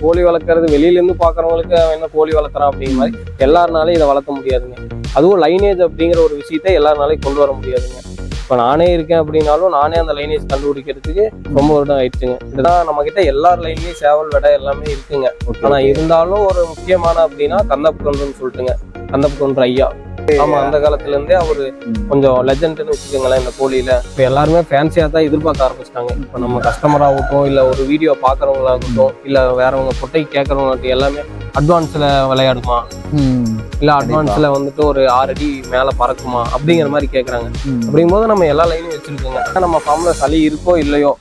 கோழி வளர்க்குறது வெளியில இருந்து பாக்குறவங்களுக்கு அவன் என்ன கோழி வளர்க்குறான் அப்படிங்கிற மாதிரி எல்லாருனாலையும் இதை வளர்த்த முடியாதுங்க. அதுவும் லைனேஜ் அப்படிங்கிற ஒரு விஷயத்தை எல்லாருனாலையும் கொண்டு வர முடியாதுங்க. இப்போ நானே இருக்கேன் அப்படின்னாலும் நானே அந்த லைனேஜ் கண்டுபிடிக்கிறதுக்கு ரொம்ப வருடம் ஆயிடுச்சுங்க. இதுதான் நம்ம கிட்ட எல்லார் லைன்லயும் சேவல் விடை எல்லாமே இருக்குங்க. ஆனா இருந்தாலும் ஒரு முக்கியமான அப்படின்னா கந்தப்பு கொன்றுன்னு சொல்லிட்டுங்க. கந்தப்பு கொன்று ஐயா. ஆமா அந்த காலத்துல இருந்தே அவரு. கொஞ்சம் லெஜண்ட்னு வச்சுக்கோங்களேன் இந்த கோழியில. இப்ப எல்லாருமே ஃபேன்சியா தான் எதிர்பார்க்க ஆரம்பிச்சிட்டாங்க. இப்ப நம்ம கஸ்டமர் ஆகட்டும் இல்ல ஒரு வீடியோ பாக்குறவங்களாகட்டும் இல்ல வேறவங்க பொட்டை கேட்கறவங்களாகட்டும் எல்லாமே அட்வான்ஸ்ல விளையாடுமா? இல்ல அட்வான்ஸ்ல வந்துட்டு ஒரு ஆறு அடி மேல பறக்குமா? அப்படிங்கிற மாதிரி கேக்குறாங்க. அப்படிங்கும்போது நம்ம எல்லா லைனும் வச்சிருக்கோங்க. நம்ம ஃபார்ம்ல சளி இருக்கோ இல்லையோ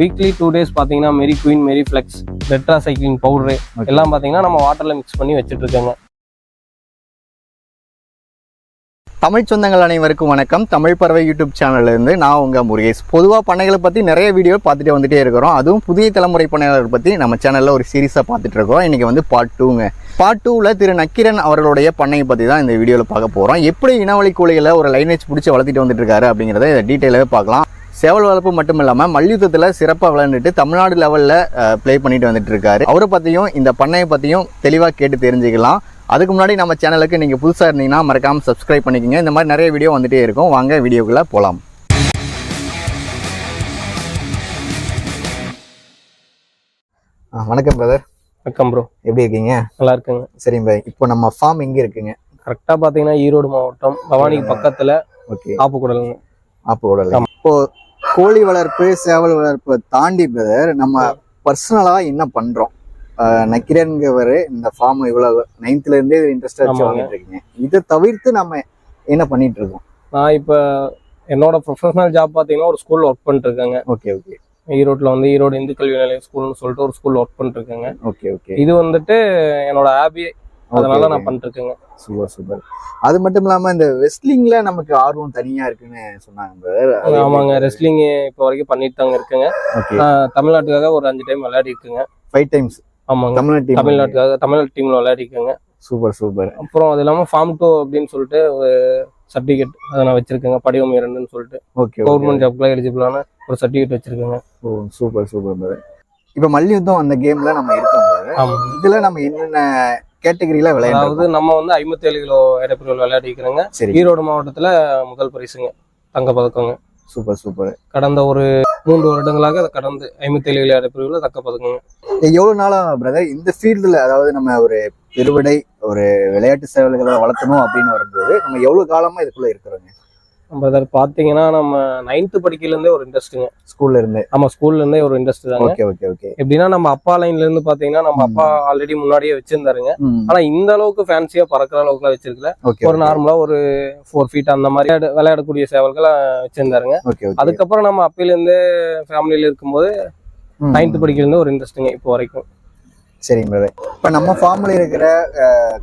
வீக்லி டூ டேஸ் பாத்தீங்கன்னா Mary queen Mary flex ரெட்ரா cycling powder. எல்லாம் பாத்தீங்கன்னா நம்ம வாட்டர்ல மிக்ஸ் பண்ணி வச்சிட்டு இருக்கோங்க. தமிழ் சொந்தங்கள் அனைவருக்கும் வணக்கம். தமிழ் பறவை யூடியூப் சேனல்லேருந்து நான் உங்கள் முருகேஷ். பொதுவாக பண்ணைகளை பற்றி நிறைய வீடியோ பார்த்துட்டு வந்துட்டே இருக்கிறோம். அதுவும் புதிய தலைமுறை பண்ணையாளர்கள் பற்றி நம்ம சேனலில் ஒரு சீரீஸாக பார்த்துட்டு இருக்கோம். இன்றைக்கி வந்து பார்ட் டூங்க பார்ட் டூவில் திரு நக்கிரன் அவர்களுடைய பண்ணையை பற்றி தான் இந்த வீடியோவில் பார்க்க போகிறோம் எப்படி இனவழி கோழிகளை ஒரு லைனேஜ் பிடிச்சி வளர்த்துட்டு வந்துட்டு இருக்காரு அப்படிங்கிறத இதை டீட்டெயிலாகவே பார்க்கலாம். சேவல் வளர்ப்பு மட்டும் இல்லாமல் மல்யுத்தத்தில் சிறப்பாக விளையாண்டுட்டு தமிழ்நாடு லெவலில் ப்ளே பண்ணிட்டு வந்துட்டு இருக்காரு. அவரை பற்றியும் இந்த பண்ணையை பற்றியும் தெளிவாக கேட்டு தெரிஞ்சுக்கலாம். அதுக்கு முன்னாடி நம்ம சேனலுக்கு நீங்கள் புதுசாக இருந்தீங்கன்னா மறக்காமல் சப்ஸ்கிரைப் பண்ணிக்கோங்க. இந்த மாதிரி நிறைய வீடியோ வந்துட்டே இருக்கும். வாங்க வீடியோக்குள்ளே போகலாம் வணக்கம் பிரதர் வணக்கம் ப்ரோ எப்படி இருக்கீங்க? நல்லா இருக்குங்க. சரிங்க பாய் இப்போ நம்ம ஃபார்ம் எங்கே இருக்குங்க? கரெக்டா பாத்தீங்கன்னா ஈரோடு மாவட்டம் பவானிக்கு பக்கத்துல ஓகே ஆப்புக்குடலுங்க. அப்போ விடல இப்போ கோழி வளர்ப்பு சேவல் வளர்ப்பு தாண்டி பிரதர் நம்ம பர்சனலா என்ன பண்றோம்? ஆஹ் நக்கிரன்கிறவர் இந்த ஃபார்ம் இவ்வளவு நைன்த்ல இருந்தே இன்ட்ரெஸ்டா வச்சு. வாங்கிட்டு இருக்கீங்க. இதை தவிர்த்து நம்ம என்ன பண்ணிட்டு இருக்கோம்? நான் இப்ப என்னோட ப்ரொஃபஷனல் ஜாப் பாத்தீங்கன்னா ஒரு ஸ்கூல்ல ஒர்க் பண்ணிட்டு இருக்கேங்க. Okay okay. ஈரோட்ல வந்து ஈரோடு இந்து கல்வி நிலைய ஸ்கூல்னு சொல்லிட்டு ஒரு ஸ்கூல்ல ஒர்க் பண்ணிட்டு இருக்கேங்க. Okay okay. இது வந்துட்டு என்னோட ஹாபி அதனால நான் பண்ணிட்டு இருக்கேங்க. Super super. அது மட்டும் இல்லாம இந்த வெஸ்ட்லிங்ல நமக்கு ஆர்வம் தனியா இருக்குன்னு சொன்னாங்க ஆமாங்க? ரெஸ்லிங் இப்போ வரைக்கும் பண்ணிட்டு தாங்க இருக்குங்க. தமிழ்நாட்டுக்காக ஒரு அஞ்சு டைம் விளையாடி இருக்குங்க. ஃபைவ் டைம்ஸ் ஆமாங்க. தமிழ்நாடு டீம் தமிழ்நாட்டுக்காக தமிழ்நாடு டீம்ல விளையாடி இருக்கேங்க சூப்பர் சூப்பர். அப்புறம் அது இல்லாம ஃபார்ம் டூ அப்படின்னு சொல்லிட்டு ஒரு சர்டிஃபிகேட் அதை நான் வச்சிருக்கேங்க. படிவம் இரண்டுன்னு சொல்லிட்டு. ஓகே கவர்மெண்ட் ஜாப்க்குலாம் எலிஜிபிளான ஒரு சர்டிஃபிகேட் வச்சிருக்கேங்க. ஓ சூப்பர் சூப்பர் பிரதர் இப்போ மல்யுத்தம் அந்த கேம்ல நம்ம இருக்கோம் இதுல நம்ம என்னென்ன கேட்டகரியில அதாவது விளையாடுறோம் நம்ம வந்து ஐம்பத்தேழு கிலோ எடைப்பிரிவில் விளையாடி இருக்கிறோங்க ஈரோடு மாவட்டத்துல முதல் பரிசுங்க. தங்க பதக்கங்க. Super super. கடந்த ஒரு மூன்று வருடங்களாக அதை கடந்து ஐம்பத்தேழு கிலோ எடைப்பிரிவில் தக்க பதக்கங்க. எவ்வளவு நாளா பிரதர் இந்த ஃபீல்டுல அதாவது நம்ம ஒரு பெருவிடை ஒரு விளையாட்டு சேவல்களை வளர்த்தணும் அப்படின்னு வரும்போது நம்ம எவ்வளவு காலமா இதுக்குள்ள இருக்கிறோங்க? அதை பாத்தீங்கன்னா நம்ம நைன்த்து படிக்கையில இருந்தே ஒரு இன்ட்ரெஸ்ட்டுங்க ஸ்கூல்ல இருந்து? நம்ம ஸ்கூல்ல இருந்தே ஒரு இன்ட்ரெஸ்ட் தாங்க. ஓகே ஓகே ஓகே எப்படின்னா நம்ம அப்பா லைன்ல இருந்து பாத்தீங்கன்னா நம்ம அப்பா ஆல்ரெடி முன்னாடியே வச்சிருந்தாருங்க. ஆனா இந்த அளவுக்கு ஃபேன்சியா பறக்கிற அளவுக்குலாம் வச்சிருக்கல. ஒரு நார்மலா ஒரு ஃபோர் ஃபீட் அந்த மாதிரி விளையாட- விளையாடக்கூடிய சேவல்களை வச்சிருந்தாருங்க. அதுக்கப்புறம் நம்ம அப்பையில இருந்தே ஃபேமிலியில இருக்கும்போது நைன்த் படிக்கையில இருந்து ஒரு இன்ட்ரெஸ்ட்டுங்க இப்போ வரைக்கும். சரிங்க பிரதர் இப்ப நம்ம ஃபார்ம்ல இருக்கிற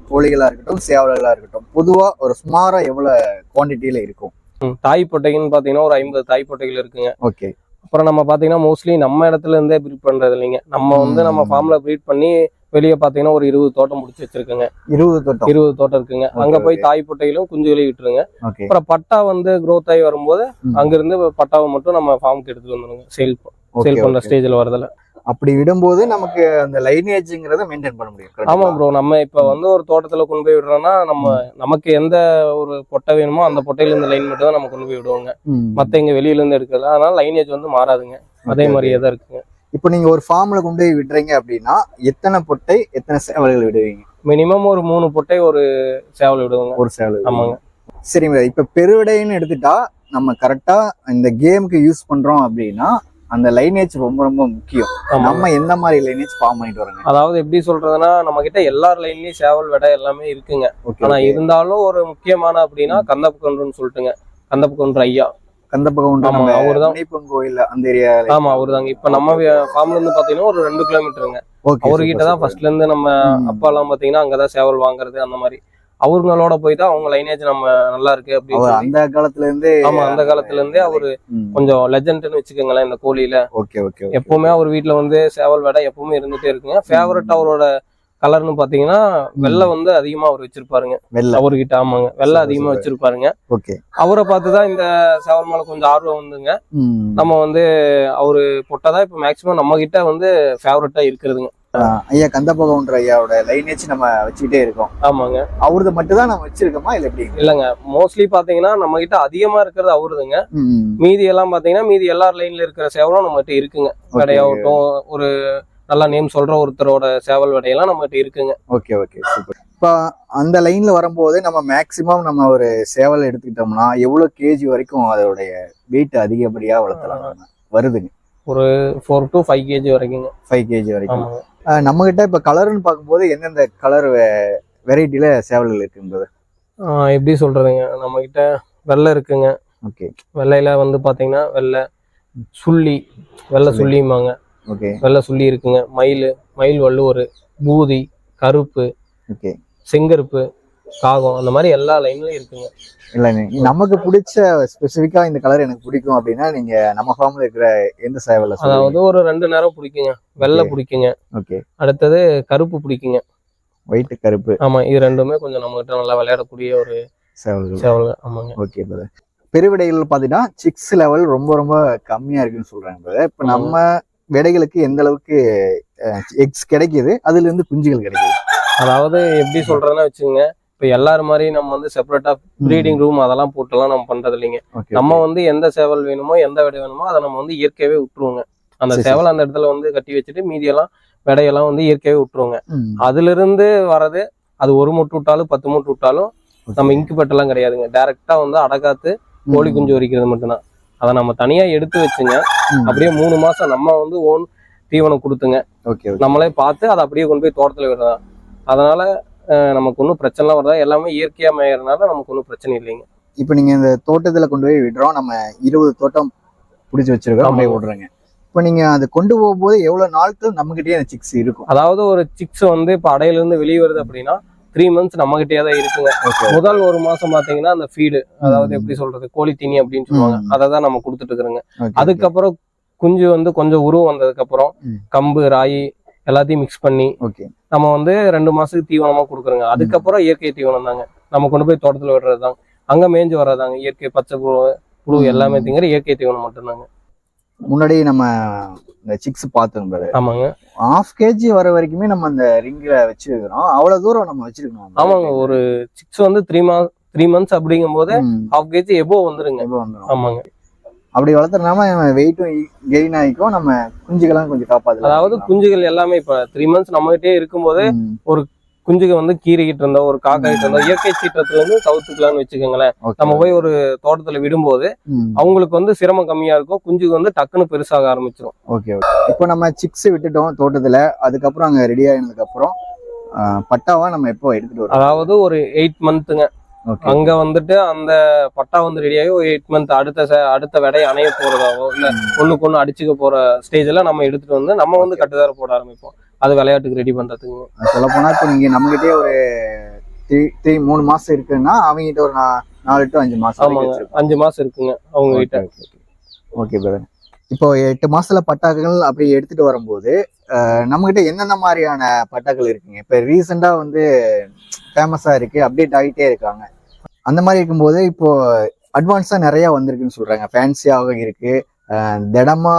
கோழிகளா இருக்கட்டும் சேவல்களா இருக்கட்டும் பொதுவா ஒரு சுமாரா எவ்வளவு குவாண்டிட்டியில இருக்கும்? தாய் பொட்டைக்குன்னு பாத்தீங்கன்னா ஒரு ஐம்பது தாய் பொட்டைகள் இருக்குங்க. ஓகே. அப்புறம் நம்ம பாத்தீங்கன்னா மோஸ்ட்லி நம்ம இடத்துல இருந்தே ப்ரீட் பண்றது இல்லைங்க. நம்ம வந்து நம்ம. ஃபார்ம்ல ப்ரீட் பண்ணி வெளியே பாத்தீங்கன்னா ஒரு இருபது தோட்டம் முடிச்சு வச்சிருக்கோங்க. இருபது தொட்டம். இருபது தோட்டம் இருக்குங்க. அங்க போய். தாய் பொட்டைகளும் குஞ்சுகளையும் விட்டுருங்க. அப்புறம் பட்டா வந்து growth ஆகி வரும்போது. அங்கிருந்து பட்டாவை மட்டும் நம்ம ஃபார்முக்கு எடுத்துட்டு வந்துருங்க. சேல் சேல் பண்ற ஸ்டேஜ்ல வரதுல அப்படி விடும்போது நமக்கு அந்த லைனேஜ்ங்கிறத மெயின்டைன் பண்ண முடியும் ஆமா? ப்ரோ நம்ம இப்ப வந்து ஒரு தோட்டத்துல கொண்டு போய் விடுறோம்னா நம்ம நமக்கு எந்த ஒரு பொட்டை வேணுமோ அந்த பொட்டையில இந்த லைன் மட்டும் தான் நம்ம கொண்டு போய் விடுவோங்க. மத்த இங்க வெளியில இருந்து எடுக்கல அதனால லைனேஜ் வந்து மாறாதுங்க. அதே மாதிரியே தான் இருக்குங்க. இப்போ நீங்க ஒரு ஃபார்ம்ல கொண்டு போய் விடுறீங்க அப்படின்னா எத்தனை பொட்டை எத்தனை சேவல்கள் விடுவீங்க? மினிமம் ஒரு மூணு பொட்டை ஒரு சேவல் விடுவோங்க. ஒரு சேவல் ஆமாங்க. சரி மேடம் இப்ப பெருவிடைன்னு எடுத்துட்டா நம்ம கரெக்டா இந்த கேமுக்கு யூஸ் பண்றோம் அப்படின்னா அந்த லைனேஜ் ரொம்ப ரொம்ப முக்கியம். நம்ம எந்த மாதிரி லைனேஜ் ஃபார்ம் பண்ணிட்டு வரோங்க அதாவது எப்படி சொல்றதுன்னா நம்ம கிட்ட எல்லார் லைன்லயும் சேவல் விடை எல்லாமே இருக்குங்க. ஆனா இருந்தாலும் ஒரு முக்கியமான அப்படின்னா கந்தப்பு கொன்றுன்னு சொல்லிட்டுங்க. கந்தப்பு கொன்று ஐயா. கந்தப்பகம் ஆமா, அவர்தான். முனிப்பன் கோயில் அந்த ஏரியா ஆமா அவருதாங்க. இப்ப நம்ம ஃபார்ம்ல இருந்து பாத்தீங்கன்னா ஒரு ரெண்டு கிலோமீட்டருங்க அவர்கிட்ட தான் ஃபர்ஸ்ட்ல இருந்து நம்ம அப்பா எல்லாம் பாத்தீங்கன்னா அங்கதான் சேவல் வாங்குறது அந்த மாதிரி. அவங்களோட போய் தான் அவங்க லைனேஜ் நம்ம நல்லா இருக்கு அப்படின்னு அந்த காலத்துல இருந்தே ஆமா அந்த காலத்துல இருந்தே அவரு கொஞ்சம் லெஜண்ட்னு வச்சுக்கோங்களேன் இந்த கோழியில. ஓகே ஓகே எப்பவுமே அவர் வீட்ல வந்து சேவல் வேடை எப்பவுமே இருந்துட்டே இருக்குங்க. ஃபேவரட் அவரோட கலர்னு பாத்தீங்கன்னா வெள்ளை வந்து அதிகமா அவர் வச்சிருப்பாருங்க. அவர்கிட்ட ஆமாங்க. வெள்ளை அதிகமா வச்சிருப்பாருங்க. ஓகே. அவரை பார்த்துதான் இந்த சேவல் மேல கொஞ்சம் ஆர்வம் வந்துங்க. நம்ம வந்து அவரு பொட்டை தான் இப்ப மேக்சிமம் நம்ம கிட்ட வந்து ஃபேவரட்டா இருக்கிறதுங்க. ஐயா கந்தபகவன்ற ஐயாவோட லைனேஜ் நம்ம வச்சுக்கிட்டே இருக்கோம். ஆமாங்க. அவரது மட்டும் தான் நம்ம வச்சிருக்கோமா இல்ல எப்படி? இல்லைங்க. மோஸ்ட்லி பாத்தீங்கன்னா நம்ம கிட்ட அதிகமா இருக்கிறது அவருதுங்க. மீதி எல்லாம் பாத்தீங்கன்னா மீதி எல்லா லைன்ல இருக்கிற சேவலும் நம்ம கிட்ட இருக்குங்க Okay. விடையாகட்டும் ஒரு நல்லா நேம் சொல்ற ஒருத்தரோட சேவல் விடையெல்லாம் நம்ம கிட்ட இருக்குங்க. Okay okay super. இப்போ அந்த லைன்ல வரும்போது நம்ம மேக்சிமம் நம்ம ஒரு சேவல் எடுத்துக்கிட்டோம்னா எவ்வளவு கேஜி வரைக்கும் அதோடைய வெயிட் அதிகப்படியா வளர்த்தலாம் வருதுங்க. ஃபோர் டு ஃபைவ் கேஜி வரைக்குங்க. ஃபைவ் கேஜி வரைக்கும். ஆமாங்க அஹ் நம்ம கிட்ட இப்ப கலர்னு பார்க்கும்போது எந்தெந்த கலர் வெரைட்டில சேவல்கள் இருக்குன்றது ஆஹ் எப்படி சொல்றதுங்க? நம்ம கிட்ட வெள்ளை இருக்குங்க. ஓகே வெள்ளையில வந்து பாத்தீங்கன்னா வெள்ளை சுள்ளி வெள்ளை சுள்ளி. சுள்ளிம்பாங்க. ஓகே வெள்ளை சுள்ளி இருக்குங்க. மயில் மயில் வள்ளுவர் பூதி கருப்பு ஓகே செங்கருப்பு காகம் அந்த மாதிரி எல்லா லைன்லயும் இருக்குங்க. இல்ல நமக்கு பிடிச்ச ஸ்பெசிஃபிக்கா இந்த கலர் எனக்கு பிடிக்கும் அப்படின்னா நீங்க நம்ம ஃபார்ம்ல இருக்கிற எந்த சேவல அதாவது ஒரு ரெண்டு நேரம் பிடிக்குங்க. வெள்ளை. பிடிக்குங்க. ஓகே அடுத்தது கருப்பு பிடிக்குங்க. ஒயிட் கருப்பு. ஆமா இது ரெண்டுமே கொஞ்சம் நம்ம கிட்ட நல்லா விளையாடக்கூடிய ஒரு சேவல்கள். சேவல் ஆமாங்க. ஓகே பிரதர் பெருவிடைகள் பார்த்தீங்கன்னா சிக்ஸ் லெவல் ரொம்ப ரொம்ப கம்மியா இருக்குன்னு சொல்றாங்க பிரதர் இப்போ. நம்ம விடைகளுக்கு எந்த அளவுக்கு எக்ஸ் கிடைக்குது அதுல இருந்து குஞ்சுகள் கிடைக்குது? அதாவது எப்படி சொல்றதுன்னா வச்சுங்க இப்ப எல்லாரும் மாதிரி நம்ம வந்து செப்பரேட்டா ப்ரீடிங் ரூம் அதெல்லாம் போட்டுலாம் நம்ம பண்றது இல்லைங்க நம்ம வந்து எந்த சேவல் வேணுமோ எந்த விடை வேணுமோ அதை நம்ம வந்து இயற்கையாவே விட்டுருவோங்க. அந்த சேவல் அந்த இடத்துல வந்து கட்டி வச்சுட்டு மீதியெல்லாம் விடையெல்லாம் வந்து இயற்கையாவே விட்டுருவோங்க. அதுல இருந்து வரது அது ஒரு மூட்டு விட்டாலும் பத்து மூட்டு விட்டாலும் நம்ம இன்குபேட்டர் எல்லாம் கிடையாதுங்க. டைரக்டா வந்து அடகாத்து கோழி குஞ்சு பொரிக்கிறது மட்டும்தான். அதை நம்ம தனியா எடுத்து வச்சுங்க. அப்படியே மூணு மாசம் நம்ம வந்து ஓன் தீவனம் கொடுத்துங்க. நம்மளே பார்த்து அதை அப்படியே கொண்டு போய் தோட்டத்துல விடுறதா அதனால நமக்கு ஒன்றும் பிரச்சனைலாம் வரதா? எல்லாமே இயற்கையா மேயறதுனால நமக்கு ஒன்றும் பிரச்சனை இல்லைங்க. இப்போ நீங்க இந்த தோட்டத்துல கொண்டு போய் விடுறோம். நம்ம இருபது தோட்டம் பிடிச்சி வச்சிருக்கோம். அப்படியே. விடுறோங்க. இப்போ நீங்க அது கொண்டு போகும்போது எவ்வளவு நாட்கள் நம்ம கிட்டயே அந்த சிக்ஸ் இருக்கும்? அதாவது ஒரு சிக்ஸ் வந்து இப்போ அடையில இருந்து வெளியே வருது அப்படின்னா த்ரீ மந்த்ஸ் நம்ம கிட்டே தான் இருக்குங்க. முதல் ஒரு மாசம் பாத்தீங்கன்னா அந்த ஃபீடு அதாவது. எப்படி சொல்றது கோழி தீனி அப்படின்னு சொல்லுவாங்க. அதை தான் நம்ம கொடுத்துட்டு இருக்கிறோங்க. அதுக்கப்புறம் குஞ்சு வந்து கொஞ்சம் உருவம் வந்ததுக்கு அப்புறம். கம்பு ராகி எல்லாத்தையும் மிக்ஸ் பண்ணி ஓகே நம்ம வந்து ரெண்டு மாசத்துக்கு தீவனமா கொடுக்குறோங்க. அதுக்கப்புறம் இயற்கை தீவனம் தாங்க. நம்ம கொண்டு போய் தோட்டத்துல விடுறது தாங்க. அங்க மேய்ஞ்சு வர்றதாங்க. இயற்கை பச்சை புழு புழு. எல்லாமே திங்கிற இயற்கை தீவனம் மட்டும்தாங்க. முன்னாடி நம்ம இந்த சிக்ஸ் brother. ஆமாங்க. ஹாஃப் கேஜி வர வரைக்குமே நம்ம அந்த ரிங்ல வச்சிருக்கிறோம். அவ்வளவு தூரம் நம்ம வச்சிருக்கணும் ஆமாங்க. ஒரு சிக்ஸ் வந்து த்ரீ மா த்ரீ மந்த்ஸ் அப்படிங்கும் போது. ஹாஃப் கேஜி எபோ வந்துருங்க. ஆமாங்க. அப்படி வளர்த்துறனாம வெயிட்டும் கெயின் ஆகிக்கும். நம்ம குஞ்சுகளாம் கொஞ்சம் காப்பாது அதாவது குஞ்சுகள் எல்லாமே இப்ப த்ரீ மந்த்ஸ் நம்ம கிட்டே இருக்கும்போது குஞ்சுக வந்து கீறிக்கிட்டு இருந்தோ ஒரு காக்காயிட்டு இருந்தோ இயற்கை சீற்றத்துல இருந்து தவிர்த்துக்கலாம்னு வச்சுக்கோங்களேன். நம்ம போய் ஒரு தோட்டத்துல விடும்போது அவங்களுக்கு வந்து சிரமம் கம்மியா இருக்கும். குஞ்சுக்கு வந்து டக்குன்னு பெருசாக ஆரம்பிச்சிடும் ஓகே ஓகே. இப்போ நம்ம சிக்ஸ் விட்டுட்டோம் தோட்டத்துல. அதுக்கப்புறம் அங்க ரெடி ஆயினதுக்கு அப்புறம் பட்டாவா நம்ம எப்போ எடுத்துட்டு வரோம் அதாவது ஒரு எயிட் மந்த்துங்க அங்க வந்துட்டு அந்த பட்டா வந்து ரெடியாகி ஒரு எயிட் மந்த் அடுத்த அடுத்த விடை அணைய போறதாவோ இல்ல ஒண்ணுக்கு ஒண்ணு அடிச்சுக்க போற ஸ்டேஜ்ல நம்ம எடுத்துட்டு வந்து நம்ம வந்து கட்டுதார போட ஆரம்பிப்போம். அது விளையாட்டுக்கு ரெடி பண்றதுக்கு. சொல்ல போனா இப்போ நீங்க நம்ம கிட்டே ஒரு த்ரீ த்ரீ மூணு மாசம் இருக்குன்னா அவங்க கிட்ட ஒரு நாலு டு அஞ்சு மாசம் ஆமாங்க. அஞ்சு மாசம் இருக்குங்க அவங்க கிட்ட. ஓகே பிரதர் இப்போ எட்டு மாசத்துல பட்டாக்கள் அப்படி எடுத்துட்டு வரும்போது நம்ம கிட்ட என்னென்ன மாதிரியான பட்டாக்கள் இருக்குங்க? இப்ப ரீசெண்டா வந்து ஃபேமஸா இருக்கு அப்டேட் ஆகிட்டே இருக்காங்க. அந்த மாதிரி இருக்கும்போது இப்போ அட்வான்ஸா நிறைய வந்திருக்குன்னு சொல்றாங்க. ஃபேன்சியாக இருக்கு. அஹ், திடமா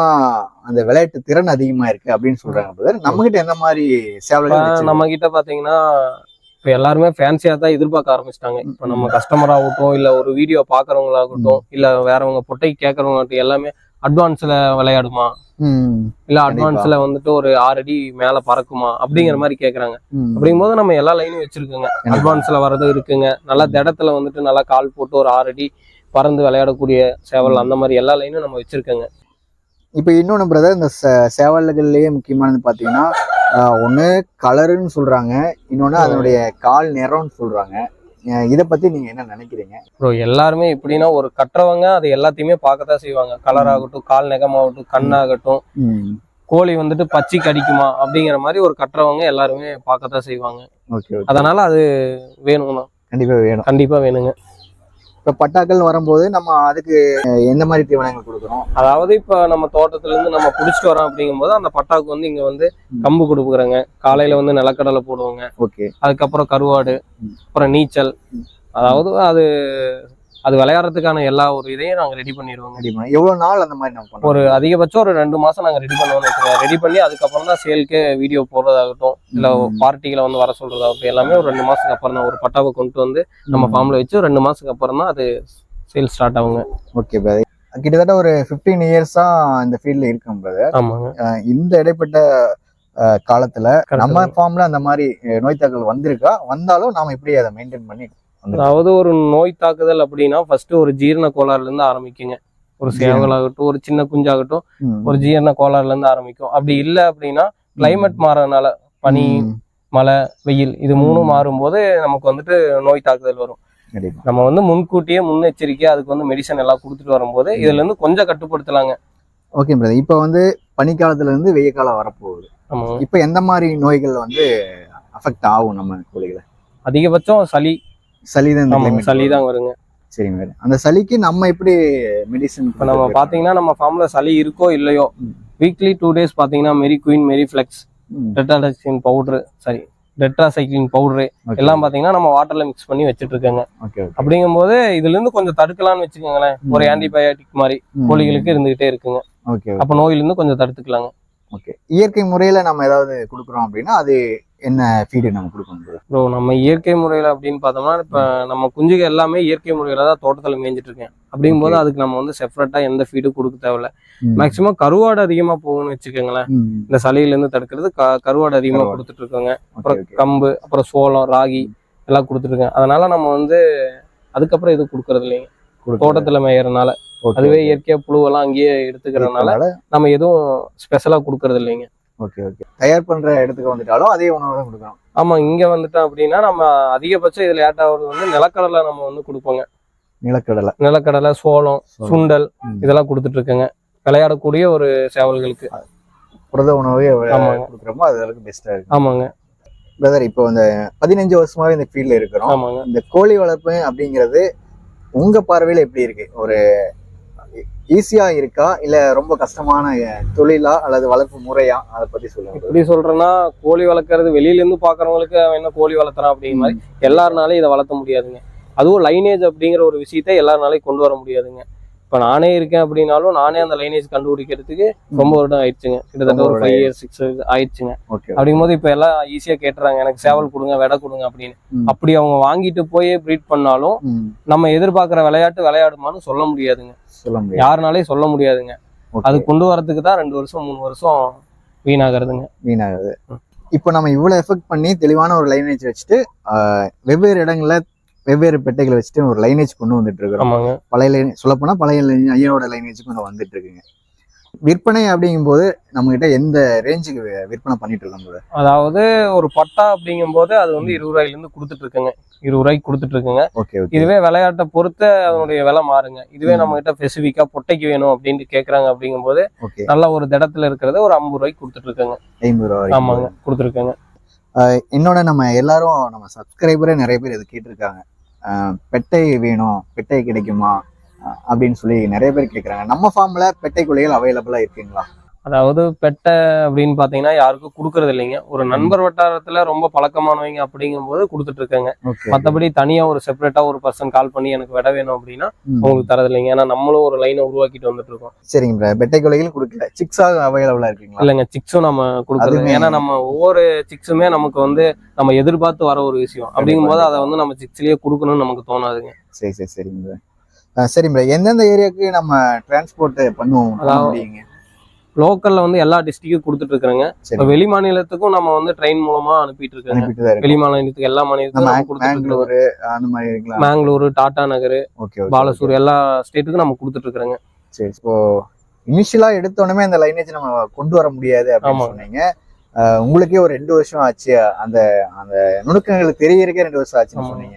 அந்த விளையாட்டு திறன் அதிகமா இருக்கு அப்படின்னு சொல்றாங்க பிரதர் நம்ம கிட்ட எந்த மாதிரி வச்சிருக்கோம்? நம்ம கிட்ட பாத்தீங்கன்னா இப்ப எல்லாருமே ஃபேன்சியா தான் எதிர்பார்க்க ஆரம்பிச்சிட்டாங்க. இப்ப நம்ம கஸ்டமர் ஆகட்டும் இல்ல ஒரு வீடியோ பாக்குறவங்களாகட்டும் இல்ல வேறவங்க பொட்டை கேட்கறவங்கட்டும் எல்லாமே அட்வான்ஸ்ல விளையாடுமா? இல்ல. அட்வான்ஸ்ல வந்துட்டு ஒரு ஆறு அடி மேல பறக்குமா? அப்படிங்கிற மாதிரி கேக்குறாங்க. ம். அப்படிங்கும்போது நம்ம எல்லா லைனும் வச்சிருக்கோங்க. அட்வான்ஸ்ல வர்றதும் இருக்குங்க. நல்லா திடத்துல வந்துட்டு நல்லா கால் போட்டு ஒரு ஆறு அடி பறந்து விளையாடக்கூடிய சேவல் அந்த மாதிரி எல்லா லைனும் நம்ம வச்சிருக்கோங்க. இப்போ இன்னொன்று பிரதர் இந்த சேவல்கள்லயே முக்கியமானது பார்த்தீங்கன்னா ஒன்று கலருன்னு சொல்றாங்க. இன்னொன்று அதனுடைய கால் நிறம்னு சொல்றாங்க. அஹ் இதை பத்தி நீங்க என்ன நினைக்கிறீங்க? ப்ரோ எல்லாருமே எப்படின்னா ஒரு கட்டுறவங்க அது எல்லாத்தையுமே பார்க்கத்தான் செய்வாங்க. கலர் ஆகட்டும் கால் நெகமாகட்டும் கண்ணாகட்டும். கோழி வந்துட்டு பச்சை கடிக்குமா அப்படிங்கிற மாதிரி ஒரு கட்டுறவங்க எல்லாருமே பார்க்கத்தான் செய்வாங்க. அதனால அது வேணும்னா கண்டிப்பா வேணும். கண்டிப்பா வேணுங்க. இப்போ பட்டாக்கள் வரும்போது நம்ம அதுக்கு எந்த மாதிரி தீவனங்கள் கொடுக்குறோம் அதாவது இப்ப நம்ம தோட்டத்துல இருந்து நம்ம புடிச்சிட்டு வரோம் அப்படிங்கும்போது அந்த பட்டாக்கு வந்து இங்க வந்து கம்பு கொடுக்குறோங்க. காலையில வந்து நிலக்கடலை போடுவோங்க. ஓகே. அதுக்கப்புறம் கருவாடு. அப்புறம் நீச்சல். அதாவது அது அது விளையாடுறதுக்கான எல்லா ஒரு இதையும் நாங்க ரெடி பண்ணிடுவோங்க. ரெடி பண்ண எவ்வளவு நாள் அந்த மாதிரி நம்ம பண்ணுவோம்? ஒரு அதிகபட்சம் ஒரு ரெண்டு மாசம் நாங்க ரெடி வச்சுக்கோங்க. ரெடி பண்ணி அதுக்கப்புறம் தான் சேல்க்கு வீடியோ போடுறதாகட்டும் இல்ல. பார்ட்டிகளை வந்து வர சொல்றதாகட்டும் எல்லாமே ஒரு ரெண்டு மாசத்துக்கு அப்புறம் தான். ஒரு பட்டாவை கொண்டு வந்து நம்ம ஃபார்ம்ல வச்சு ரெண்டு மாசத்துக்கு அப்புறம் தான் அது சேல் ஸ்டார்ட் ஆகுங்க. ஓகே பிரதர் கிட்டத்தட்ட ஒரு 15 இயர்ஸா இந்த ஃபீல்ட்ல இருக்கும் பிரதர் ஆமாங்க. இந்த இடைப்பட்ட காலத்துல நம்ம ஃபார்ம்ல அந்த மாதிரி நோய் தாக்கல் வந்திருக்கா? வந்தாலும் நாம எப்படி அதை மெயின்டைன் பண்ணி அதாவது ஒரு நோய் தாக்குதல் அப்படின்னா ஃபர்ஸ்ட் ஒரு ஜீரண கோளாறுல இருந்து ஆரம்பிக்குங்க. ஒரு சேவலாகட்டும் ஒரு சின்ன குஞ்சாகட்டும். ஒரு ஜீரண கோளாறுல இருந்து ஆரம்பிக்கும். அப்படி இல்லை அப்படின்னா கிளைமேட் மாறனால பனி. மழை வெயில் இது மூணும். மாறும்போது நமக்கு வந்துட்டு நோய் தாக்குதல் வரும். நம்ம வந்து முன்கூட்டியே முன்னெச்சரிக்கையா அதுக்கு வந்து மெடிசன் எல்லாம் கொடுத்துட்டு வரும்போது இதுல இருந்து கொஞ்சம் கட்டுப்படுத்தலாங்க. ஓகே பிரதர் இப்போ வந்து பனிக்காலத்துல இருந்து வெய்ய காலம் வரப்போகுது. இப்போ எந்த மாதிரி நோய்கள் வந்து அஃபெக்ட் ஆகும் நம்ம கோழிகளை? அதிகபட்சம் சளி சளி தான் சளி. தான் வருங்க. சரிங்க மேடம். அந்த சளிக்கு நம்ம எப்படி மெடிசன் இப்ப நம்ம பாத்தீங்கன்னா நம்ம ஃபார்ம்ல சளி இருக்கோ இல்லையோ. வீக்லி டூ டேஸ் பாத்தீங்கன்னா Mary queen Mary flex tetracycline powder sorry tetracycline powder எல்லாம் பாத்தீங்கன்னா நம்ம வாட்டர்ல மிக்ஸ் பண்ணி வச்சிட்டு இருக்கோங்க அப்படிங்கும்போது இதுல இருந்து கொஞ்சம் தடுக்கலாம்னு வச்சுக்கோங்களேன். ஒரு ஆன்டிபயோட்டிக் மாதிரி கோழிகளுக்கு இருந்துகிட்டே இருக்குங்க. ஓகே அப்ப நோயில இருந்து கொஞ்சம் தடுத்துக்கலாங்க. ஓகே இயற்கை முறையில நம்ம ஏதாவது கொடுக்குறோம் அப்படின்னா அது என்ன ஃபீடு நம்ம கொடுக்கணும்? ப்ரோ நம்ம இயற்கை முறையில அப்படின்னு பார்த்தோம்னா இப்ப நம்ம குஞ்சுகள் எல்லாமே இயற்கை முறையில தான் தோட்டத்துல மேய்ஞ்சிட்டு இருக்கேன் அப்படிங்கும்போது Okay. அதுக்கு நம்ம வந்து செப்பரேட்டா எந்த ஃபீடும் கொடுக்க தேவையில்ல ம். மேக்சிமம் கருவாடு அதிகமா போகும்னு வச்சுக்கோங்களேன். இந்த சளியில இருந்து தடுக்கிறது க- கருவாடு அதிகமா கருவாடு. கொடுத்துட்டு இருக்கோங்க அப்புறம் கம்பு அப்புறம் சோளம் ராகி எல்லாம் கொடுத்துட்டு இருக்கேன் அதனால நம்ம வந்து அதுக்கப்புறம் எதுவும் கொடுக்கறது இல்லைங்க தோட்டத்துல மேயறனால அதுவே ஓகே. இயற்கையா புழுவெல்லாம் அங்கேயே எடுத்துக்கிறதுனால நம்ம எதுவும் ஸ்பெஷலா கொடுக்கறது இல்லைங்க ஓகே ஓகே. தயார் பண்ற இடத்துக்கு வந்துட்டாலும் அதே உணவு தான் கொடுக்கணும். ஆமா இங்க வந்துட்டோம் அப்படின்னா நம்ம அதிகபட்சம் இதுல ஏட் ஆகுறது வந்து நிலக்கடலை நம்ம வந்து கொடுப்போங்க. நிலக்கடலை. நிலக்கடலை சோளம். சுண்டல். இதெல்லாம் கொடுத்துட்டு இருக்கேங்க விளையாடக்கூடிய ஒரு சேவல்களுக்கு. புரத உணவே. கொடுக்குறோமோ அது அளவுக்கு பெஸ்டா இருக்கு. ஆமாங்க. பிரதர் இப்போ இந்த பதினஞ்சு வருஷமாவே இந்த ஃபீல்ட்ல இருக்கிறோம். ஆமாங்க. இந்த கோழி வளர்ப்பு அப்படிங்கிறது உங்க பார்வையில எப்படி இருக்கு? ஒரு ஈஸியா இருக்கா? இல்ல ரொம்ப கஷ்டமான தொழிலா? அல்லது வளர்ப்பு முறையா? அதை பத்தி சொல்லுங்க. எப்படி சொல்றேன்னா கோழி வளர்க்கறது வெளியில இருந்து பாக்குறவங்களுக்கு அவன் என்ன கோழி வளர்த்துறான் அப்படிங்கிற மாதிரி எல்லாருனாலையும் இதை வளர்த்த முடியாதுங்க. அதுவும் லைனேஜ் அப்படிங்கிற ஒரு விஷயத்த எல்லாருனாலையும் கொண்டு வர முடியாதுங்க. இப்ப நானே இருக்கேன் அப்படின்னாலும் நானே அந்த லைனேஜ் கண்டுபிடிக்கிறதுக்கு ரொம்ப வருடம் ஆயிடுச்சுங்க. கிட்டத்தட்ட ஒரு ஃபைவ் இயர்ஸ் சிக்ஸ் ஆயிடுச்சுங்க. ஓகே அப்படிங்கும்போது இப்ப எல்லாம் ஈஸியா கேட்டுறாங்க எனக்கு சேவல் கொடுங்க விடை கொடுங்க அப்படின்னு. அப்படி அவங்க வாங்கிட்டு போய் ப்ரீட் பண்ணாலும் நம்ம எதிர்பார்க்குற விளையாட்டு விளையாடுமான்னு சொல்ல முடியாதுங்க. சொல்ல முடியாது. யாருனாலையும் சொல்ல முடியாதுங்க. அது கொண்டு வரதுக்கு தான் ரெண்டு வருஷம் மூணு வருஷம் வீணாகிறதுங்க. வீணாகுது. இப்போ நம்ம இவ்வளவு எஃபெக்ட் பண்ணி தெளிவான ஒரு லைனேஜ் வச்சுட்டு வெவ்வேறு இடங்கள்ல வெவ்வேறு பெட்டைகளை வச்சுட்டு ஒரு லைனேஜ் கொண்டு வந்துட்டு இருக்கிறோம் பழைய லைன் சொல்லப்போனா பழைய line- ஐயாவோட லைனேஜ் கொஞ்சம் வந்துட்டு இருக்குங்க விற்பனை அப்படிங்கும்போது நம்ம கிட்ட எந்த ரேஞ்சுக்கு விற்பனை பண்ணிட்டு இருக்கோம்? அதாவது ஒரு பட்டா அப்படிங்கும்போது அது வந்து இருபது ரூபாயில இருந்து கொடுத்துட்டு இருக்குங்க இருபது ரூபாய்க்கு கொடுத்துட்டு இருக்குங்க ஓகே. இதுவே விளையாட்டை பொறுத்து அதனுடைய விலை மாறுங்க. இதுவே. நம்ம கிட்ட ஸ்பெசிஃபிக்கா பொட்டைக்கு வேணும் அப்படின்ட்டு கேக்குறாங்க அப்படிங்கும்போது நல்ல ஒரு திடத்துல இருக்கிறது ஒரு ஐம்பது ரூபாய்க்கு கொடுத்துட்டு இருக்குங்க ஐம்பது ரூபா வரைக்கும். ஆமாங்க கொடுத்துருக்கேங்க. இன்னொன்னு நம்ம எல்லாரும் நம்ம சப்ஸ்கிரைபரே நிறைய பேர் இது கேட்டிருக்காங்க. பெட்டை வேணும் பெட்டை கிடைக்குமா? அப்படின்னு சொல்லி நிறைய பேர் கேட்குறாங்க நம்ம ஃபார்ம்ல பெட்டை குழிகள் அவைலபிளா இருக்குங்களா? அதாவது பெட்டை அப்படின்னு பாத்தீங்கன்னா யாருக்கும் கொடுக்கறது இல்லைங்க. ஒரு நண்பர் வட்டாரத்துல ரொம்ப பழக்கமானவங்க அப்படிங்கும்போது கொடுத்துட்டு இருக்காங்க. மத்தபடி தனியா ஒரு செப்பரேட்டா ஒரு பர்சன் கால் பண்ணி எனக்கு விட வேணும் அப்படின்னா உங்களுக்கு தரது இல்லைங்க. ஏன்னா நம்மளும் ஒரு லைனை உருவாக்கிட்டு வந்துட்டு இருக்கோம். சரிங்க. பெட்டை குழிகள் கொடுக்கல. சிக்ஸாக அவைலபிளா இருக்குங்களா? இல்லைங்க. சிக்ஸும் நம்ம கொடுக்கறது ஏன்னா நம்ம ஒவ்வொரு சிக்ஸுமே நமக்கு வந்து நம்ம எதிர்பார்த்து வர ஒரு விஷயம். அப்படிங்கும்போது அதை வந்து நம்ம சிக்ஸ்லயே கொடுக்கணும்னு நமக்கு தோணாதுங்க. சரி சரி சரிங்க சரி எந்தெந்த ஏரியாவுக்கு நம்ம டிரான்ஸ்போர்ட் பண்ணுவோம்? லோக்கல்ல வந்து எல்லா டிஸ்ட்ரிக்டும் கொடுத்துட்டு இருக்கிறாங்க சரி. இப்ப வெளி மாநிலத்துக்கும் நம்ம வந்து ட்ரெயின் மூலமா அனுப்பிட்டு இருக்காங்க வெளி மாநிலத்துக்கு எல்லா மாநிலத்துக்கும் மேங்களூர் அந்த மாதிரி இருக்கலாம் மேங்களூர் டாடா நகர் பாலசூர் எல்லா ஸ்டேட்டுக்கும் நம்ம கொடுத்துட்டு இருக்கிறோங்க சரி இப்போ இனிஷியலா எடுத்தோடனே அந்த லைனேஜ் நம்ம கொண்டு வர முடியாது அப்படின்னு. சொன்னீங்க. உங்களுக்கே ஒரு ரெண்டு வருஷம் ஆச்சு. அந்த அந்த நுணுக்கங்கள் தெரியறதுக்கே ரெண்டு வருஷம் ஆச்சுன்னு. சொன்னீங்க.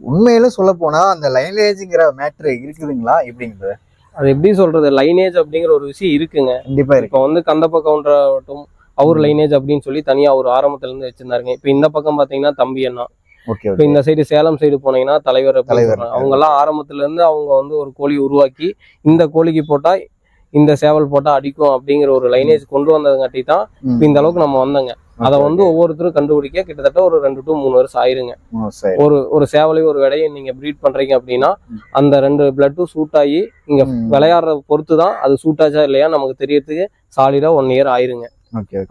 உண்மையில சொல்ல போனா அந்த லைனேஜ்ங்கிற மேட்ரு இருக்குதுங்களா? எப்படிங்கிறது அது எப்படி சொல்றது லைனேஜ் அப்படிங்கிற ஒரு விஷயம் இருக்குங்க. கண்டிப்பா இப்போ வந்து கந்தப்ப கவுண்டர் ஆகட்டும் அவர் லைனேஜ் அப்படின்னு சொல்லி தனியா ஒரு ஆரம்பத்துல இருந்து வச்சிருந்தாருங்க. இப்போ இந்த பக்கம் பாத்தீங்கன்னா தம்பி அண்ணா. இப்போ இந்த சைடு சேலம் சைடு போனீங்கன்னா தலைவர் தலைவர். அவங்க எல்லாம் ஆரம்பத்துல இருந்து அவங்க வந்து ஒரு கோழி உருவாக்கி இந்த கோழிக்கு போட்டா இந்த சேவல் போட்டா அடிக்கும் அப்படிங்கிற ஒரு லைனேஜ் கொண்டு வந்ததுங்காட்டி தான். இப்போ இந்த அளவுக்கு நம்ம வந்தோங்க. அதை வந்து ஒவ்வொருத்தரும் கண்டுபிடிக்க கிட்டத்தட்ட ஒரு ரெண்டு டு மூணு வருஷம் ஆயிருங்க ஒரு ஒரு சேவலையும் ஒரு விடையும் நீங்க ப்ரீட் பண்றீங்க அப்படின்னா அந்த ரெண்டு பிளட்டும் சூட் ஆகி இங்க. விளையாடுற பொறுத்து தான் அது சூட் ஆச்சா இல்லையா நமக்கு தெரியறதுக்கு சாலிடா ஒன் இயர் ஆயிருங்க.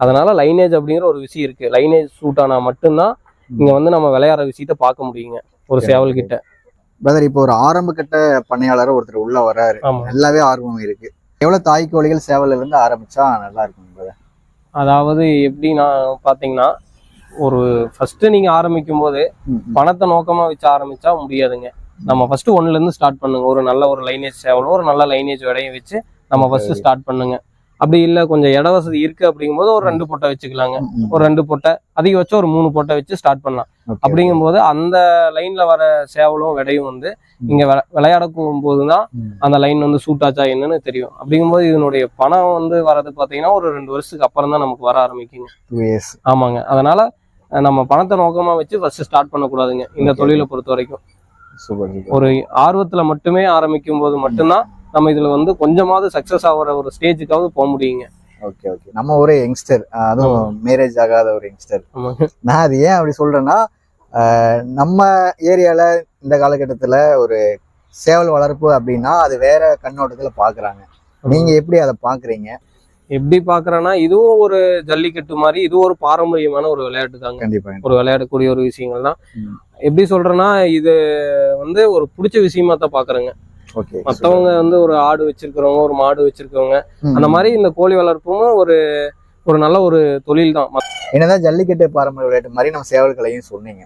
அதனால லைனேஜ் அப்படிங்கிற ஒரு விஷயம் இருக்கு. லைனேஜ் சூட் ஆனா மட்டும்தான் இங்க வந்து நம்ம விளையாடுற விஷயத்த பார்க்க முடியுங்க ஒரு சேவல் கிட்ட. பிரதர் இப்போ ஒரு ஆரம்ப கட்ட பண்ணையாளர் ஒருத்தர் உள்ள வராரு ஆமா. நல்லாவே ஆர்வம் இருக்கு. எவ்வளவு தாய் கோழிகள் சேவல்ல இருந்து ஆரம்பிச்சா நல்லா இருக்கும் brother? அதாவது எப்படி நான் பாத்தீங்கன்னா ஒரு ஃபர்ஸ்ட் நீங்க ஆரம்பிக்கும் போது. பணத்தை நோக்கமா வச்சு ஆரம்பிச்சா முடியாதுங்க. நம்ம ஃபர்ஸ்ட் ஒன்ல இருந்து ஸ்டார்ட் பண்ணுங்க. ஒரு நல்ல ஒரு லைனேஜ் சேவலும் ஒரு நல்ல லைனேஜ் விடையும் வச்சு நம்ம ஃபர்ஸ்ட் ஸ்டார்ட் பண்ணுங்க. அப்படி இல்ல கொஞ்சம் இட வசதி இருக்கு அப்படிங்கும்போது ஒரு ரெண்டு பொட்டை வச்சுக்கலாங்க. ஒரு ரெண்டு பொட்டை அதிகபட்சம் ஒரு மூணு பொட்டை வச்சு ஸ்டார்ட் பண்ணலாம் அப்படிங்கும்போது அந்த லைன்ல வர சேவலும் விடையும் வந்து இங்க விளை- விளையாட போகும்போது தான் ம். அந்த லைன் வந்து சூட் ஆச்சா என்னன்னு தெரியும் அப்படிங்கும்போது இதனுடைய பணம் வந்து வரது பாத்தீங்கன்னா ஒரு ரெண்டு வருஷத்துக்கு அப்புறம் தான் நமக்கு வர ஆரம்பிக்குங்க. ஆமாங்க அதனால நம்ம பணத்தை நோக்கமா வச்சு ஃபர்ஸ்ட் ஸ்டார்ட் பண்ணக்கூடாதுங்க இந்த. தொழிலை பொறுத்த வரைக்கும். ஒரு ஆர்வத்துல மட்டுமே ஆரம்பிக்கும் போது மட்டும்தான் நம்ம இதுல வந்து கொஞ்சமாவது சக்சஸ் ஆகுற ஒரு ஸ்டேஜுக்காவது போக முடியுங்க. ஓகே ஓகே நம்ம ஒரு யங்ஸ்டர் அதுவும் மேரேஜ் ஆகாத ஒரு யங்ஸ்டர் நான் அது ஏன் அப்படி சொல்றேன்னா நம்ம ஏரியால இந்த காலகட்டத்துல ஒரு சேவல் வளர்ப்பு அப்படின்னா அது வேற கண்ணோட்டத்துல பாக்குறாங்க. நீங்க எப்படி அதை பாக்குறீங்க? எப்படி பாக்குறேன்னா இதுவும் ஒரு ஜல்லிக்கட்டு மாதிரி இதுவும் ஒரு பாரம்பரியமான ஒரு விளையாட்டு தாங்க. கண்டிப்பா ஒரு விளையாடக்கூடிய ஒரு விஷயங்கள் தான். எப்படி சொல்றேன்னா இது வந்து ஒரு பிடிச்ச விஷயமா தான் பாக்குறேங்க. மத்தவங்க வந்து ஒரு ஆடு வச்சிருக்கிறவங்க ஒரு மாடு வச்சிருக்கவங்க அந்த மாதிரி இந்த கோழி வளர்ப்பும் ஒரு ஒரு நல்ல ஒரு தொழில் தான். என்னதான் ஜல்லிக்கட்டு பாரம்பரிய விளையாட்டு மாதிரி நம்ம சேவல்களையும் சொன்னீங்க.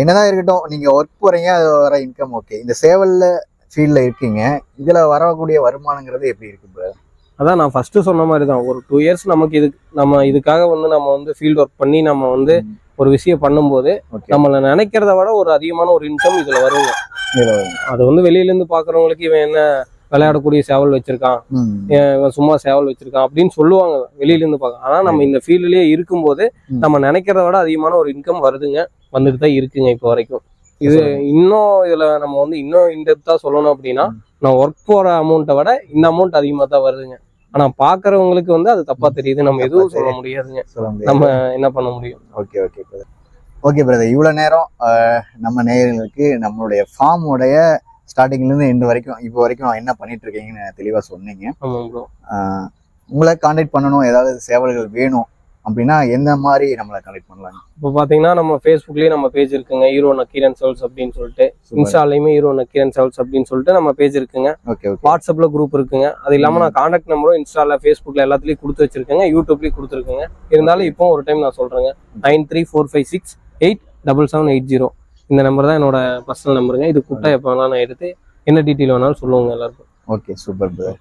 என்னதான் இருக்கட்டும் நீங்க ஒர்க் போறீங்க அது வர இன்கம் ஓகே இந்த சேவல்ல ஃபீல்ட்ல இருக்கீங்க இதுல வரக்கூடிய வருமானங்கிறது எப்படி இருக்கு bro? அதான் நான் ஃபர்ஸ்ட் சொன்ன மாதிரி தான் ஒரு டூ இயர்ஸ் நமக்கு இது நம்ம இதுக்காக வந்து நம்ம வந்து ஃபீல்ட் ஒர்க் பண்ணி நம்ம வந்து ஒரு விஷயம் பண்ணும்போது நம்மள நினைக்கிறத விட ஒரு அதிகமான ஒரு இன்கம் இதுல வருங்க. அது வந்து வெளியில இருந்து பாக்குறவங்களுக்கு இவன் என்ன விளையாடக்கூடிய சேவல் வச்சிருக்கான். இவன் சும்மா சேவல் வச்சிருக்கான் அப்படின்னு சொல்லுவாங்க. வெளியில இருந்து பார்க்க ஆனா நம்ம இந்த ஃபீல்ட்லயே இருக்கும்போது. நம்ம நினைக்கிறத விட அதிகமான ஒரு இன்கம் வருதுங்க. வந்துட்டு தான் இருக்குங்க இப்போ வரைக்கும். இது இன்னும் இதுல நம்ம வந்து இன்னும் இன்டெப்தா சொல்லணும் அப்படின்னா நான் ஒர்க் போற அமௌண்ட்டை விட இந்த அமௌண்ட் அதிகமா தான் வருதுங்க. ஆனா பாக்குறவங்களுக்கு வந்து அது தப்பா தெரியுது. நம்ம எதுவும் சொல்ல முடியாதுங்க. நம்ம என்ன பண்ண முடியும்? Okay okay brother okay brother இவ்வளோ நேரம் நம்ம நேயர்களுக்கு நம்மளுடைய ஃபார்மோடைய ஸ்டார்டிங்லேருந்து எண்டு வரைக்கும் இப்போ வரைக்கும் என்ன பண்ணிட்டு இருக்கீங்கன்னு தெளிவாக சொன்னீங்க. உங்களை காண்டாக்ட் பண்ணணும். ஏதாவது சேவல்கள் வேணும். அப்படின்னா எந்த மாதிரி நம்மளை காண்டாக்ட் பண்ணலாம் இப்போ பாத்தீங்கன்னா நம்ம ஃபேஸ்புக்லயே நம்ம பேஜ் இருக்குங்க. ஹீரோ நக்கீரன் செவல்ஸ் அப்படின்னு சொல்லிட்டு இன்ஸ்டாலையுமே ஹீரோ நக்கீரன் செவல்ஸ் அப்படின்னு சொல்லிட்டு நம்ம பேஜ் இருக்குங்க. ஓகே வாட்ஸ்அப்ல குரூப் இருக்குங்க. அது இல்லாம நான் காண்டாக்ட் நம்பரும் இன்ஸ்டால ஃபேஸ்புக்ல எல்லாத்துலயும் கொடுத்து வச்சிருக்கேங்க. யூடியூப்லயும் கொடுத்துருக்கேங்க. இருந்தாலும் இப்போ ஒரு டைம் நான் சொல்றேங்க. Nine three four five six eight double seven eight zero இந்த நம்பர் தான் என்னோட பர்சனல் நம்பருங்க இது கூப்பிட்டா எப்போ வேணாலும் நான் எடுத்து என்ன டீட்டெயில் வேணாலும் சொல்லுவாங்க எல்லாருக்கும். ஓகே சூப்பர் பிரதர்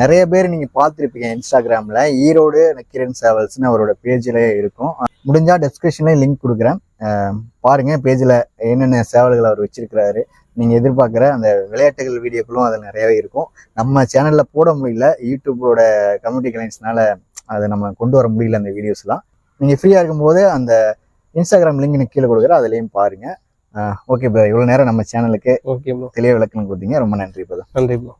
நிறைய பேர் நீங்க பார்த்துருப்பீங்க இன்ஸ்டாகிராம்ல. ஈரோடு நக்கிரன் சேவல்ஸ்னு அவரோட பேஜ்ல இருக்கும். அஹ், முடிஞ்சா டெஸ்கிரிப்ஷன்ல லிங்க் கொடுக்குறேன். அஹ், பாருங்க பேஜ்ல என்னென்ன சேவல்கள் அவர் வச்சிருக்கிறாரு. நீங்க எதிர்பார்க்குற அந்த விளையாட்டுகள் வீடியோக்களும் அதில் நிறையவே இருக்கும். நம்ம சேனல்ல போட முடியல. யூடியூபோட கம்யூனிட்டி கிளைண்ட்ஸ்னால அதை நம்ம கொண்டு வர முடியல அந்த வீடியோஸ்லாம். நீங்க ஃப்ரீயா இருக்கும்போது அந்த இன்ஸ்டாகிராம் லிங்க் எனக்கு கீழே கொடுக்குறேன். அதுலேயும் பாருங்க. ஓகே பிரதர் இவ்வளோ நேரம் நம்ம சேனலுக்கு ஓகே ப்ரோ தெளிவாக விளக்கம் கொடுத்தீங்க. ரொம்ப நன்றி பிரதர் நன்றி ப்ரோ